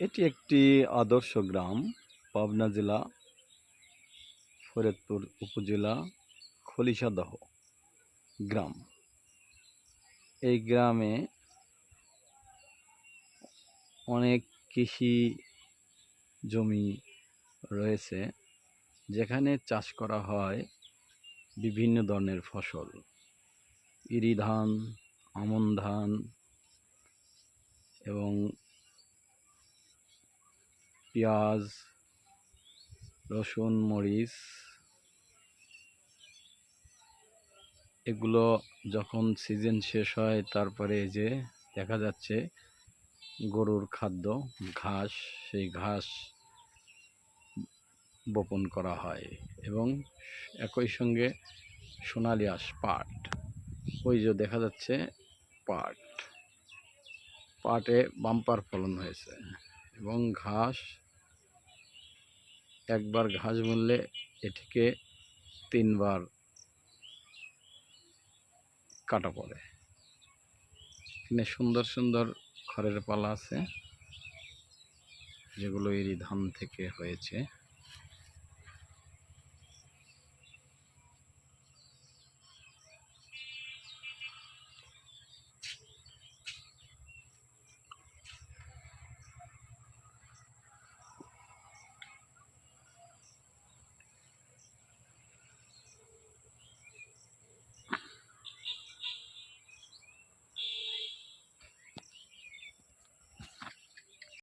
এটি একটি আদর্শ গ্রাম, পাবনা জেলা, ফরিদপুর উপজেলা, খলিশাদহ গ্রাম। এই গ্রামে অনেক কৃষি জমি রয়েছে, যেখানে চাষ করা হয় বিভিন্ন ধরনের ফসল। ইরি ধান আমন ধান এবং পেঁয়াজ, রসুন, মরিচ, এগুলো যখন সিজন শেষ হয় তারপরে যে দেখা যাচ্ছে গরুর খাদ্য, ঘাস, সেই ঘাস বপন করা হয় এবং একই সঙ্গে সোনালি আঁশ পাট, ওই যে দেখা যাচ্ছে পাট, পাটে বাম্পার ফলন হয়েছে এবং ঘাস একবার ঘাস বুনলে এটিকে তিনবার কাটা পড়ে। এখানে সুন্দর সুন্দর খড়ের পালা আছে, যেগুলো এরই ধান থেকে হয়েছে।